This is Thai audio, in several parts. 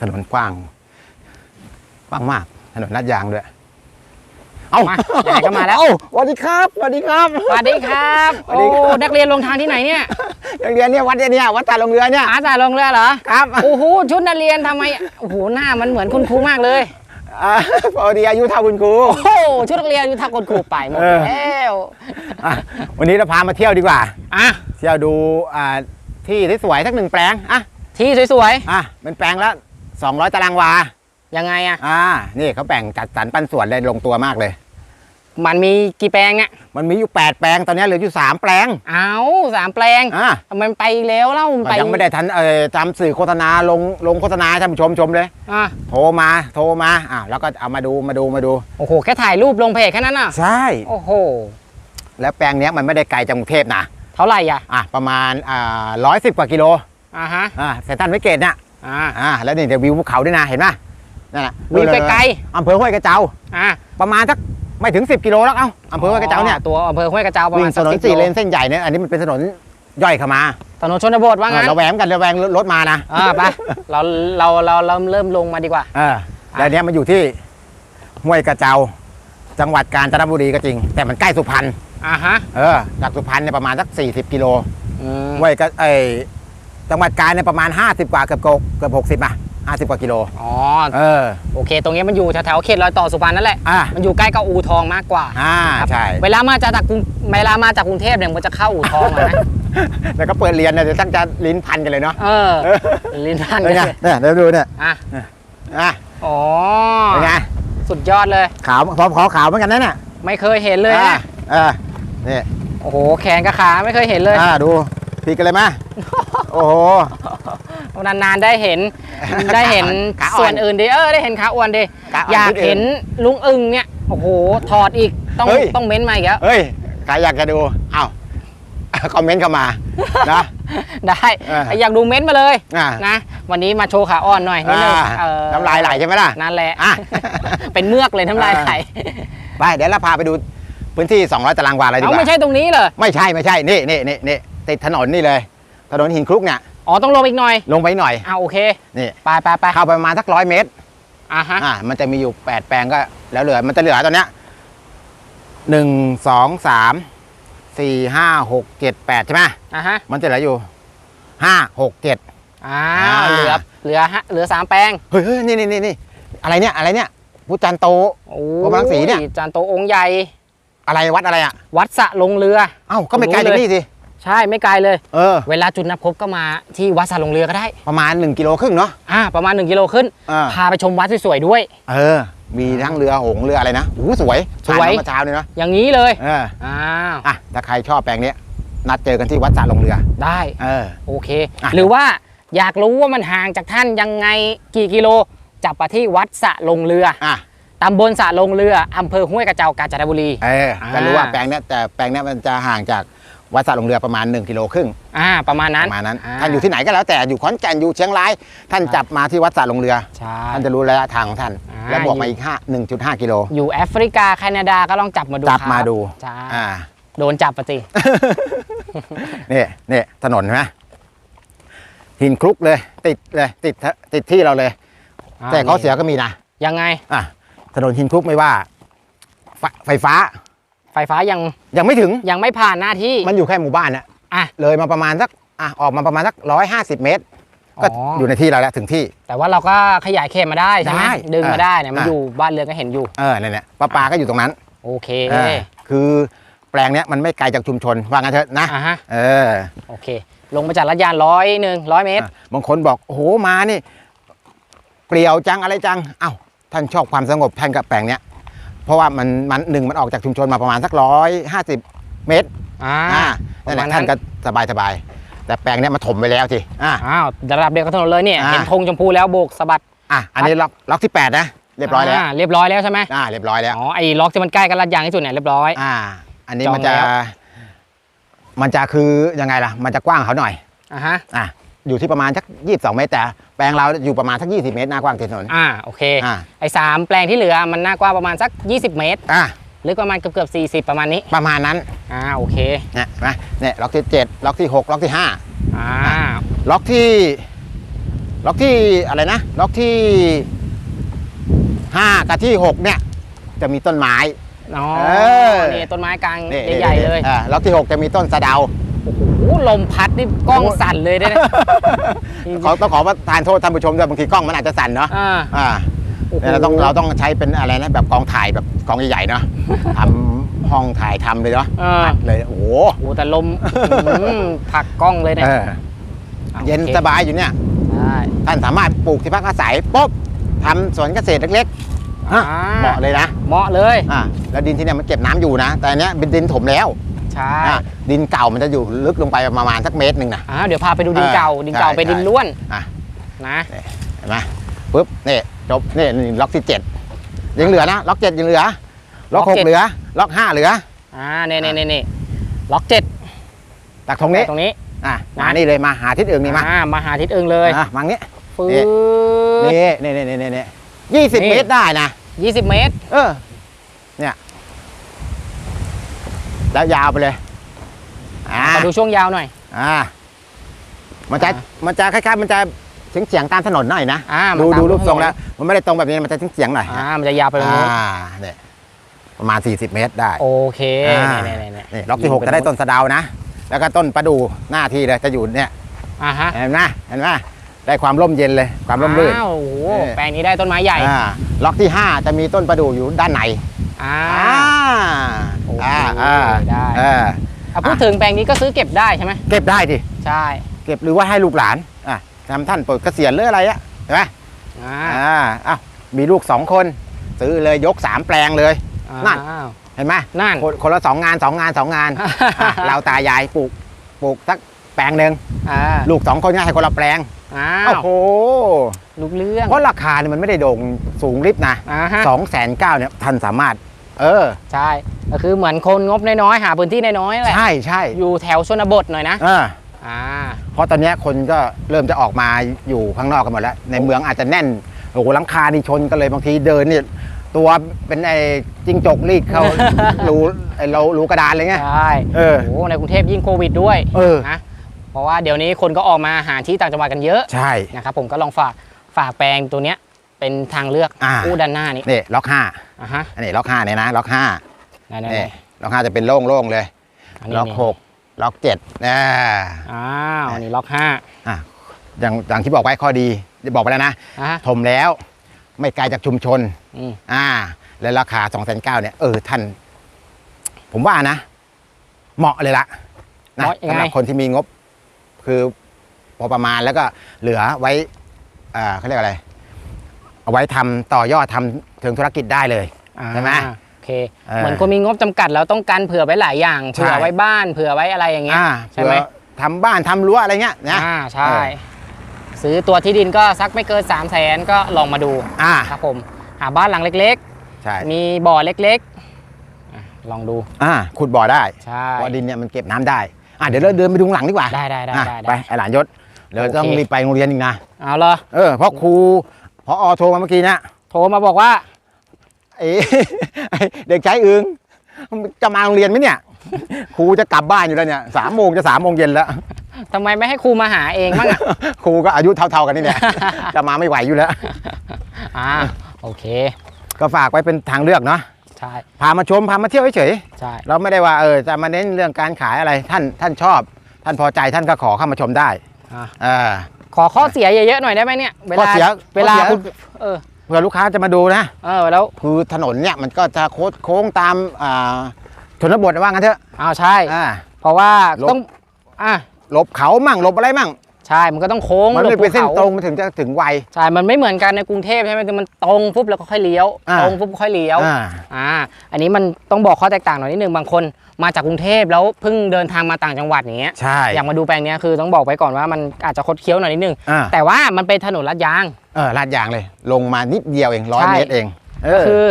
ถนนกว้าง กว้างมาก ถนนลาดยางด้วย เอ้ามาไหนๆก็มาแล้ว เอ้สวัสดีครับสวัสดีครับ สวัสดีครับ สวัสโอ้ ดีครับ นักเรียนลงทางที่ไหนเนี่ยโรงเรียนเนี่ยวัดเนี่ยวัดตาลงเรือเนี่ย อาสาลงเรือเหรอ ครับโอ้โห ชุดนักเรียนทำไม โอ้โห หน้ามันเหมือนคุณครูมากเลย อ่าพอดีอายุเท่าคุณครู โอ้โห ชุดนักเรียนอยู่ทักคนครูไปหมดเออ แล้วอะวันนี้เราพามาเที่ยวดีกว่า อะ เที่ยวดูอ่าที่ที่สวยสักหนึ่งแปลงอะที่สวยอะเป็นแปลงละ 200 ตารางวาๆยังไงอะ อ่า นี่เขาแบ่งจัดสรรปันส่วนเลยลงตัวมากเลย มันมีกี่แปลงเนี่ย มันมีอยู่ 8 แปลง ตอนนี้เหลืออยู่ 3 แปลง เอาสามแปลงอ่าทำไมมันไปแล้วเล่ามันไปยังไม่ได้ทันเอ่อทำสื่อโฆษณาลงลงโฆษณาให้ท่านผู้ชมชมเลย อะโทรมา โทรมา อ่าแล้วก็เอามาดู มาดู มาดู โอ้โห แค่ถ่ายรูปลงเพจแค่นั้นอะ ใช่ โอ้โห แล้วแปลงเนี้ยมันไม่ได้ไกลจากกรุงเทพนะ เท่าไหร่อะ อะประมาณอ่าร้อยสิบกว่ากิโล อ่าฮะ อ่าเซนทรันไวเกตเนี่ย อ่าอ่าแล้วนี่เดี๋ยววิวภูเขาด้วยนะเห็นไหมนั่นแหละวิวไกลๆอำเภอห้วยกระเจ้าๆอะประมาณสักไม่ถึง 10 กิโลแล้วเอ้าอำเภอห้วยกระเจ้าเนี่ยตัวอำเภอห้วยกระเจ้าประวิ่มาณงถนนสักสี่10เลนเส้นใหญ่เนี่ยอันนี้มันเป็นถนนย่อยเข้ามาถนนชนบทว่างั้นเราแหวงกันเราแหวงรถมานะอ่าไปเราเราเราเราเริ่มลงมาดีกว่าเออแล้วเนี้ยมันอยู่ที่ห้วยกระเจ้า จังหวัดกาญจนบุรีก็จริง แต่มันใกล้สุพรรณอ่าฮะเออจากสุพรรณเนี่ยประมาณสัก40 กิโลอืมห้วยกระไอ จังหวัดกาญเนี่ยประมาณ 50 กว่าเกือบเกือบ60อะ50กว่ากิโลอ๋อเออ โอเค ตรงนี้มันอยู่แถวๆเขตรอยต่อสุพรรณนั่นแหละ อะมันอยู่ใกล้กับอู่ทองมากกว่าอ่าครับใช่ เวลามาจากกรุงเวลามาจากกรุงเทพเนี่ยมันจะเข้าอู่ทองอะนะแล้วก็เปิดเรียนเนี่ยเดี๋ยวตั้งจะลิ้นพันกันเลยเนาะเออ ลิ้นพันเออเนี่ยเนี่ยเดี๋ยวดูเนี่ยอะอะอ๋อเป็นไงสุดยอดเลยขาวพร้อมขาวขาวเหมือนกันนะเนี่ยไม่เคยเห็นเลยอะนะเออนี่โอ้โหแขนกับขาไม่เคยเห็นเลยอ่าดูพีกันเลยไหม โอ้โห นานๆได้เห็นได้เห็นขาอ่อนส่วนอื่นดิเออได้เห็นขาอ้วนดิขาอ่อนอยากนิดเดียวเห็นลุงอึงเนี่ยโอ้โหถอดอีกต้องเฮ้ย ต้องเม้นต์มาอีกแล้วเฮ้ยใครอยากจะดูเอ้า คอมเมนต์เข้ามานะ ได้เอออยากดูเม้นต์มาเลยอ่านะวันนี้มาโชว์ขาอ่อนหน่อยนิดนึงอ่าเออน้ำลายไหลใช่ไหมล่ะ นั่นแหละอะ เป็นเมือกเลยน้ำลายไหลไปเดี๋ยวเราพาไปดูพื้นที่ 200 ตารางวาเลยดีกเอาว่าไม่ใช่ตรงนี้เลยไม่ใช่ไม่ใช่นี่นี่นี่นี่ติดถนนนี่เลย ถนนหินคลุกเนี่ยอ๋อต้องลงอีกหน่อย ลงไปหน่อยอ่าโอเคนี่ไปไปไปเข้าไปประมาณสักร้อยเมตรอ่าฮะอ่ามันจะมีอยู่ 8 แปลงก็ แล้วเหลือมันจะเหลือตอนเนี้ยหนึ่งสองสามสี่ห้าหกเจ็ดแปดใช่ไหมอ่าฮะมันจะเหลืออยู่ห้าหกเจ็ดอ่าอ่าเหลือเหลือฮะเหลือสามแปลงเฮ้ยเฮ้ยนี่นี่นี่นี่อะไรเนี่ยอะไรเนี่ยพุทธจันทร์โตโอ้พรหมรังสีเนี่ยจานโตองค์ใหญ่อะไรวัดอะไรอะ วัดสระลงเรือ เอ้าก็ไม่ไกลจากนี่สิ ใช่ไม่ไกลเลย เออ เวลาจุดนัดพบก็มาที่วัดสระลงเรือก็ได้ประมาณ 1กิโลครึ่งเนาะ อ่าประมาณ 1 กิโลขึ้น อ่า พาไปชมวัดสวยๆด้วย เออ มีทั้งเรือหงส์เรืออะไรนะโอ้โหสวยสวย ผ่านมาเมื่อเช้าเลยเนาะอย่างนี้เลยเอออ้าวอะถ้าใครชอบแปลงเนี้ยนัดเจอกันที่วัดสระลงเรือ ได้ เออ โอเค อะ หรือว่าอยากรู้ว่ามันห่างจากท่านยังไงกี่กิโล จับไปที่วัดสระลงเรืออะตำบลสระลงเรืออำเภอห้วยกระเจ้ากาญจนบุรี เอออ่าก็รู้ว่า แปลงเนี้ยแต่แปลงเนี้ยมันจะห่างจาก วัดสระลงเรือประมาณ1กิโลครึ่งอ่าประมาณปนั้นระมาณนั้นอ่ท่านอยู่ที่ไหนก็แล้วแต่อยู่ขอนแก่นอยู่เชียงราย ท่านจับมาที่วัดสระลงเรือใช่ท่านจะรู้ระยะทางของท่านอ่าแล้วบอกมาอีกห้าหนึ่งจุดห้ากิโลอยู่แอฟริกาแคนาดาก็ลองจับมาดูจับครับมาดูใช่อ่าโดนจับปะสินี่นี่ถนนใช่ไหมหินคลุกเลยติดเลยติดติดที่เราเลย แต่เขาเสียก็มีนะยังไงอะถนนหินคลุกไม่ว่า ไฟไฟฟ้า ไฟฟ้ายังยังไม่ถึงยังไม่ผ่านหน้าที่มันอยู่แค่หมู่บ้านนะอะเลยมาประมาณสักอะออกมาประมาณสักร้อยห้าสิบเมตร ก็อ๋ออยู่ในที่เราแล้วถึงที่ แต่ว่าเราก็ขยายเขตมาได้ใช่ไหมได้ดึงมาอะได้เนี่ยมันอะอยู่บ้านเรือนก็เห็นอยู่เออนั่นแหละปลาปลาก็อยู่ตรงนั้น โอเคเออคือแปลงเนี้ยมันไม่ไกลจากชุมชนว่างั้นเถอะนะอะฮะเออโอเค ลงมาจากรัดยานร้อยหนึ่งร้อยเมตรอะบางคนบอกโอ้โหมานี่เปลี่ยวจังอะไรจังเอ้าท่านชอบความสงบท่านกับแปลงเนี้ย เพราะว่ามันมันหนึ่งมันออกจากชุมชนมาประมาณสักร้อยห้าสิบเมตรอ่าอ่านั่นแหประมาละณนั้น ท่านก็สบายสบายแต่แปลงเนี้ยมาถมไปแล้วสิอ่า อ้าวระดับเดียวกับถนนเลยเนี่ยอ่า เห็นธงชมพูแล้วโบกสะบัดอะอันนี้ล็อกล็อกที่แปดนะเรียบร้อยแล้วาเรียบร้อยแล้วใช่ไหมอ่าเรียบร้อยแล้ว อ๋อไอ้ล็อกที่มันใกล้กับรัดยางที่สุดเนี่ยเรียบร้อย อ่า อันนี้จองมันจะ แล้ว มันจะคือยังไงล่ะ มันจะกว้างเขาหน่อย อะฮะ อะ อยู่ที่ประมาณสักยี่สิบสองเมตร แต่แปลงเราอยู่ประมาณสักยี่สิบเมตรหน้ากว้างติดถนน อ่าโอเคอ่า ไอ้สามแปลงที่เหลือมันหน้ากว้างประมาณสัก 20 เมตรอะหรือประมาณเกือบเกือบ40 ประมาณนี้ประมาณนั้นอ่าโอเคเนี่ยเห็นไหมเนี่ยล็อกที่เจ็ดล็อกที่หกล็อกที่ห้าอ่าล็อกที่ ล็อกที่อะไรนะ ล็อกที่ห้ากับที่หกเนี่ย จะมีต้นไม้ อ๋อเออ นี่ต้นไม้กลางนี่ใหญ่ๆเลย อ่าล็อกที่หกจะมีต้นสะเดา โอ้โหลมพัดนี่กล้องสั่นเลยได้จริงๆเขาต้องขอประทานโทษท่านผู้ชมด้วยบางทีกล้องมันอาจจะสั่นเนาะอ่าอ่าโอ้โหเนี่ยเราต้องเราต้องใช้เป็นอะไรนะแบบกองถ่ายแบบกองใหญ่ๆเนาะทำห้องถ่ายทำเลยเนาะอ่าเลยโอ้โหโอ้แต่ลมอื้อหือผลักกล้องเลยเนี่ยเอออะเย็นโอคสบายอยู่เนี่ยใช่ท่านสามารถปลูกที่พักอาศัยปุ๊บทำสวนเกษตรเล็กๆฮะอ่เหมาะเลยนะเหมาะเลยอ่าแล้วดินที่เนี่ยมันเก็บน้ำอยู่นะ แต่อันเนี้ยเป็นดินถมแล้ว ใช่อะดินเก่ามันจะอยู่ลึกลงไปประมาณสักเมตรหนึ่งนะ อ่าเดี๋ยวพาไปดูดินเออเก่า ดินเก่าใช่เป็นดินใช่ ล้วนอะนะเห็นไหมปุ๊บนี่จบนี่นี่ล็อกที่เจ็ดยังเหลือนะล็อกเจ็ดยังเหลือ ล็อกหกเหลือ ล็อกห้าเหลือ อ่าเน่เน่เน่เน่ล็อกเจ็ดตักตรงนี้ตรงนี้อะมานี่เลยมาหาทิศอื่นนี่มาอ่ามาหาทิศเอิงเลยอะมางี้ ฟืนี่นี่นี่นี่นี่นี่ยี่สิบนี่เมตรได้นะยี่สิบเมตร เออ เนี่ย แล้วยาวไปเลยอ่ามาดูช่วงยาวหน่อย อ่า มันจะอ่ามันจะคล้ายๆมันจะเฉียงเฉียงๆตามถนนหน่อยนะอ่าดูมันตามดูรูปทรงถนนแล้วมันไม่ได้ตรงแบบนี้มันจะเฉียงเฉียงๆหน่อยอ่ามันจะยาวไปตรงนู้นอ่าเนี่ยประมาณ 40 เมตรได้ โอเคอ่าเน่เน่เน่นี่ล็อกที่ 6 จะได้ต้นสะเดานะ แล้วก็ต้นประดู่หน้าที่เลยจะอยู่เนี่ยอ่าฮะเห็นไหมเห็นไหมได้ความร่มเย็นเลยความร่มรื่นอ้าวโอ้โหเออแปลงนี้ได้ต้นไม้ใหญ่อ่าล็อกที่ 5 จะมีต้นประดู่อยู่ด้านในอ่า อ่าโอเคอ่าอ่าได้เอออะพูดถึงแปลงนี้ก็ซื้อเก็บได้ใช่ไหมเก็บได้ดิใช่เก็บหรือว่าให้ลูกหลานอะทำท่านเปิดเกษียณหรืออะไรอะเห็นไหมอ่าอ่าอ้าวมีลูกสองคน ซื้อเลยยกสามแปลงเลยนั่นอ้าวเห็นไหมนั่นคนคนละสองงานสองงานสองงานอะเราตายายปลูกปลูกสักแปลงหนึ่งอ่าลูกสองคนก็ให้คนละแปลงอ้าโอ้วโหลูกเรื่องเพราะราคาเนี่ยมันไม่ได้โด่งสูงริบนะอ่าฮะสองแสนเก้าเนี่ยท่านสามารถ เออ ใช่ก็คือเหมือนคนงบน้อยๆหาพื้นที่น้อยๆแหละใช่ใช่อยู่แถวชนบทหน่อยนะเอออ่าเพราะตอนเนี้ยคนก็เริ่มจะออกมาอยู่ข้างนอกกันหมดแล้ว ในเมืองอาจจะแน่นโอ้โหหลังคานี่ชนกันเลยบางทีเดินเนี่ยตัวเป็นไอ้จิงจกรีดเข้า รูไอ้เรารูกระดานเลยไง ใช่เออ โอ้โหในกรุงเทพยิ่งโควิดด้วยเออ นะเพราะว่าเดี๋ยวนี้คนก็ออกมาหาที่ต่างจังหวัดกันเยอะใช่ นะครับผมก็ลองฝากฝากแปลงตัวเนี้ย เป็นทางเลือกอ่า อู้ด้านหน้านี้นี่ล็อกห้าอะฮะอันนี้ล็อกห้าเนี่ยนะล็อกห้าไหนๆๆนี่ล็อกห้าจะเป็นโล่งๆเลย อันนี้ล็อกนี่หกล็อกเจ็ดอ่าอ้าวอันนี้ล็อกห้าอะอย่างอย่างที่บอกไว้ข้อดีบอกไปแล้วนะ อะฮะถมแล้วไม่ไกลจากชุมชน อืมอ่า และราคา2องแสนเก้าเนี่ย เออ ท่าน ผมว่านะ เหมาะเลยละนะเหมาะยังไงสำหรับคนที่มีงบ คือพอประมาณแล้วก็เหลือไว้ อ่าเขาเรียกอะไร เอาไว้ทำต่อยอดทำเชิงธุรกิจได้เลยอ่าใช่ไหมโอเคเออเหมือนคนมีงบจำกัดแล้วต้องการเผื่อไว้หลายอย่างใช่เผื่อไว้บ้านเผื่อไว้อะไรอย่างเงี้ยอ่าใช่ไหมเผื่อทำบ้านทำรั้วอะไรเงี้ยนะอ่าใช่เออซื้อตัวที่ดินก็สักไม่เกิน3 0 0แสนก็ลองมาดูอ่าครับผมหาบ้านหลังเล็กใช่ๆมีบ่อเล็กๆอะลองดูอ่าขุดบ่อได้ใช่เพราะดินเนี่ยมันเก็บน้ำได้อ่าเดี๋ยวเราเดินไปดูข้างหลังดีกว่าได้ได้ได้อะได้ไปได้ไอหลานยศเดี๋ยวโอเคต้องรีบไปโรงเรียนอีกนะเอาเหรอเออเพราะครู พอโทรมาเมื่อกี้เนะโทรมาบอกว่าไอ้ไอ้เด็กชายอึงจะมาโรงเรียนไหมเนี่ยครูจะกลับบ้านอยู่แล้วเนี่ยสามโมงจะสามโมงเย็นแล้วทำไมไม่ให้ครูมาหาเองบ้างอะครูก็อายุเท่าๆกันนี่เนี่ยจะมาไม่ไหวอยู่แล้วอ่าโอเค ก็ฝากไว้เป็นทางเลือกเนาะใช่พามาชมพามาเที่ยวเฉยใช่ๆเราไม่ได้ว่าเออจะมาเน้นเรื่องการขายอะไรท่านท่านชอบ ท่านพอใจท่านก็ขอเข้ามาชมได้อะเออ ขอข้อเสียเยอะๆหน่อยได้ไหมเนี่ยเวข้อลาเสียเวลาข้อเสีย คุณเออเผื่อลูกค้าจะมาดูนะ เออแล้วคือถนนเนี่ยมันก็จะโค้งโค้งตามอ่าชนบทว่างั้นเถอะอ้าวใช่ อ่า เพราะว่าลบ ต้องอะ หลบเขามั่งหลบอะไรมั่ง ใช่ มันก็ต้องโค้งมันหลไม่บเป็นเส้นภูขาตรงมันถึงจะถึงไว ใช่ มันไม่เหมือนกันในกรุงเทพใช่ไหมคือมันตรงปุ๊บแล้วก็ค่อยเลี้ยวอ่าตรงปุ๊บค่อยเลี้ยวอ่าอ่า อันนี้มันต้องบอกข้อแตกต่างหน่อยนิดนึง บางคนมาจากกรุงเทพแล้วเพิ่งเดินทางมาต่างจังหวัดอย่างเงี้ย ใช่ อยากมาดูแปลงเนี้ยคือต้องบอกไว้ก่อนว่ามันอาจจะคดเคี้ยวหน่อยนิดนึงอ่าแต่ว่ามันเป็นถนนลาดยาง เออลาดยางเลย ลงมานิดเดียวเองร้อยใช่เมตรเองเออคือ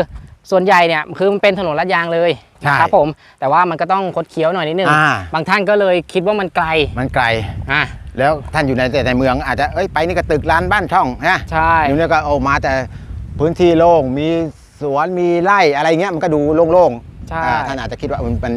ส่วนใหญ่เนี่ยคือมันเป็นถนนลาดยางเลยใช่ครับผม แต่ว่ามันก็ต้องคดเคี้ยวหน่อยนิดนึงอ่าบางท่านก็เลยคิดว่ามันไกล มันไกล อะ แล้วท่านอยู่ในแต่ในเมืองอาจจะเอ้ยไปนี่ก็ตึกร้านบ้านช่องนะใช่อยู่เนี่ยก็เอามาแต่พื้นที่โล่งมีสวนมีไร่อะไรเงี้ยมันก็ดูโล่งๆใช่อ่าท่านอาจจะคิดว่ามันมัน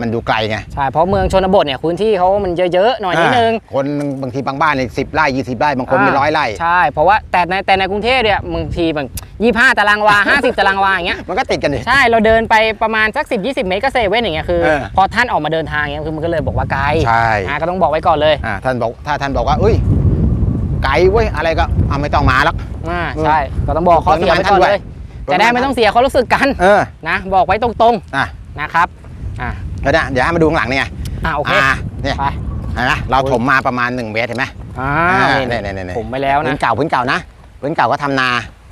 มันดูไกลไงใช่เพราะเมืองชนบทเนี่ยพื้นที่เขามันเยอะๆหน่อยนิดนึงอ่าคนบางทีบางบ้านเนี่ยสิบไร่ยี่สิบไร่บางคนเป็นร้อยไร่ใช่เพราะว่าแต่ในแต่ในกรุงเทพเนี่ยบางทีแบบยี่ห้าตารางวา50ตารางวาอย่างเงี้ยมันก็ติดกันดิใช่เราเดินไปประมาณสัก10 20เมตรก็เซเว่นอย่างเงี้ยคือเออพอท่านออกมาเดินทางเงี้ยคือมันก็เลยบอกว่าไกลใช่อะก็ต้องบอกไว้ก่อนเลยอ่าท่านบอกถ้าท่านบอกว่าอุ้ยไกลเว้ยอะไรก็เอาไม่ต้องมาแล้วอ่าใช่ก็ต้องบอกข้อเสียไว้ก่อนเลยเติมน้ำมันจะได้ไม่ต้องเสียความรู้สึกกันเออนะบอกไว้ตรงอะๆนะครับอ่า แล้วเนี่ยเดี๋ยวให้มาดูข้างหลังนี่ไงอ่าโอเคอ่าเนี่ยไปเห็นไหมเราถมมาประมาณ1เมตรเห็นไหมอ่าอ่านี่เนี่ยเนี่ยเนี่ยผมไปแล้วพื้นะนเก่าพื้นเก่านะพื้นเก่าก็ทำนา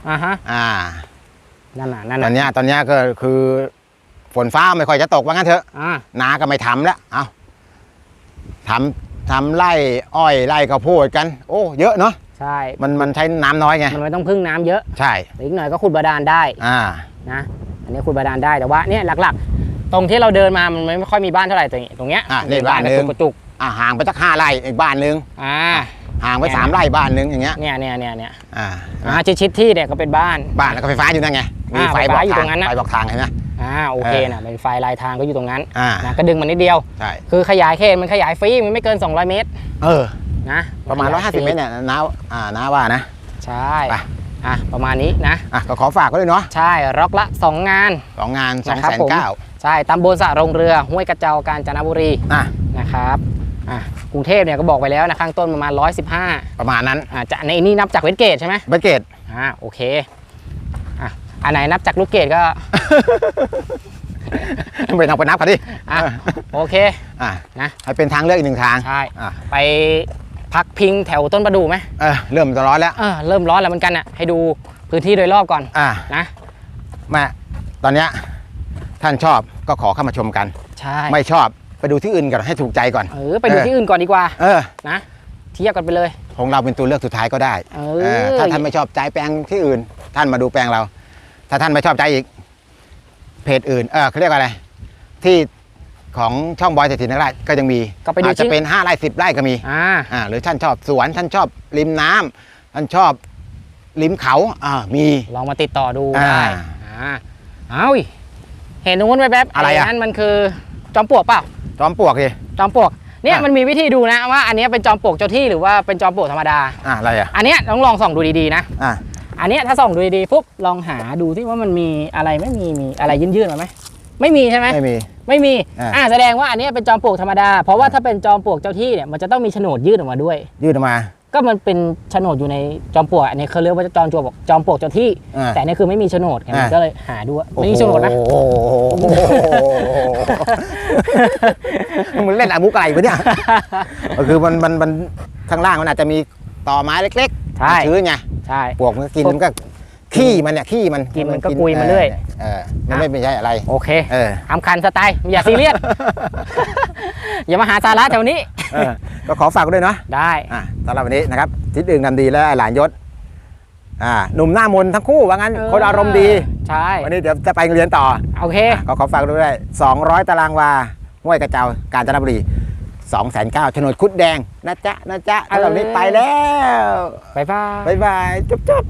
อ่าฮะอ่านั่นน่ะนั่นตอน่ะนเนี้ยตอนเนี้ยก็คือฝนฟ้าไม่ค่อยจะตกว่างั้นเถอะอ่านาก็ไม่ทำแล้ว เอาทำทำไร่อ้อยไร่ข้าวโพดกัน โอ้ เยอะเนาะ ใช่ มันมันใช้น้ำน้อยไง มันไม่ต้องพึ่งน้ำเยอะ ใช่ อีกหน่อยก็ขุดบาดาลได้ อ่า นะ อันนี้ขุดบาดาลได้ แต่ว่าเนี่ยหลักๆ ตรงที่เราเดินมามันไม่ค่อยมีบ้านเท่าไหร่ตรงนี้ตรงเนี้ยอะนี่มีบ้านหนึ่ง กระจุกอ่าห่างไปสักห้าไร่อีกบ้านนึงๆอ่าห่างไปสามไร่บ้านนึงอย่างเงี้ยเนี่ยเนี่ยเนี่ยเนี่ยอ่าอ่าชิดๆที่เนี่ยก็เป็นบ้าน บ้านแล้วก็ไฟฟ้าอยู่นั่นไงมีอ่าไฟไฟบอฟ้ากอยู่ทาตรงงนั้นนะไฟบอกทางเห็นไหม อ่าโอเคเออ นะเป็นไฟลายทางก็อยู่ตรงนั้นอ่านะก็ดึงมันนิดเดียว ใช่คือขยายเขตมันขยายฟรีมันไม่เกิน 200 เมตรเออ นะประมาณขยย150 เมตรเนี่ยน้าอ่าน้าว่านะ ใช่ไป อะประมาณนี้นะ อะก็ขอฝากก็ด้วยเนาะใช่ร็อกละ 2 งาน สองงานสองนะครับแสนผม เก้า ใช่ตำบลสระโรงเรือห้วยกระเจากาญจนบุรีอะนะครับอะกรุงเทพเนี่ยก็บอกไปแล้วนะข้างต้นประมาณ 115ประมาณนั้นอะจะในนี่นับจากเวสเกตใช่ไหมเบเกตอ่าโอเคอะอันไหนนับจากลูกเกดก็ไปทางไปนับกันดิอะโอเคอะนะให้เป็นทางเลือกอีกหนึ่งทางใช่อะไปพักพิงแถวต้นประดู่ไหมเออเริ่มจะร้อนแล้วเออเริ่มร้อนแล้วเหมือนกันอะให้ดูพื้นที่โดยรอบก่อนอะนะแม่ตอนเนี้ย ท่านชอบก็ขอเข้ามาชมกัน ใช่ไม่ชอบไปดูที่อื่นก่อนให้ถูกใจก่อน เออไปดูเออที่อื่นก่อนดีกว่าเออนะเทียบกันไปเลยของเราเป็นตัวเลือกสุดท้ายก็ได้เอเอออถ้าท่านไม่ชอบใจแปลงที่อื่น ท่านมาดูแปลงเรา ถ้าท่านไม่ชอบใจอีก เพจอื่นเออเขาเรียกว่าอะไร ที่ของช่องบอยเศรษฐีนักราชก็ยังมีก็ไปดูอาจจะชิ้นเป็น5ไร่10ไร่ก็มีอ่าอ่าหรือท่านชอบสวนท่านชอบริมน้ำท่านชอบริมเขาอ่ามีลองมาติดต่อดูอ่าได้อ่าเอาอีก เห็นตรงนู้นแวบๆอะไรอะ นั่นมันคือจอมปลวกเปล่าจอมปลวกดิจอมปลวกเนี่ยอะ มันมีวิธีดูนะว่าอันเนี้ยเป็นจอมปลวกเจ้าที่หรือว่าเป็นจอมปลวกธรรมดา อ่าอะไรอะอันเนี้ยต้องลองส่องดูดีๆนะ อ่าอันเนี้ยถ้าส่องดูดีๆปุ๊บลองหาดูที่ว่ามันมีอะไรไม่มีมีอะไรยื่นๆมาไหมไม่มีใช่ไหมไม่มี ไม่มีอ่าอ่าแสดงว่าอันเนี้ยเป็นจอมปลวกธรรมดา เพราะว่าถ้าเป็นจอมปลวกเจ้าที่เนี่ยมันจะต้องมีโฉนดยื่นออกมาด้วย ยืดออกมา ก็มันเป็นโฉนดอยู่ในจอมปลวกอันนี้เขาเรียกว่าจอมปลวกจอมปลวกเจ้าที่ อ่าแต่อันนี่คือไม่มีโฉนดไงมันอ่า ก็เลยหาดูว่าไม่มีโฉนดนะ โอ้โหมึงเล่นอามุกอะไรวะเนี่ยก็คือมันมันมันข้างล่างมันอาจจะมีต่อไม้เล็กๆใช่ชื้นไงใช่ ปลวกมันก็กินมันก็ขี้มันเนี่ยขี้มันกินมันก็กุยมาเรื่อย เออมันไม่ไม่ใช่อะไร โอเคเอออำคันสไตล์อย่าซีเรียส อย่ามาหาสาระแถวนี้ เออ ก็ขอฝากด้วยเนาะได้อะสำหรับวันนี้นะครับทิศอึ่งนำดีและหลานยศอ่าหนุ่มหน้ามนต์ทั้งคู่ว่างั้นเออคนอารมณ์ดี ใช่วันนี้เดี๋ยวจะไปเรียนต่อโอเคก็ขอฝากด้วย200 ตารางวาห้วยกระเจ้ากาญจนบุรี2 9 0 0 0โฉนดคุดแดงนะจ๊ะนะจ๊ะสำหรับวันนี้ไปแล้ว บ๊ายบาย บ๊ายบาย จุ๊บจุ๊บ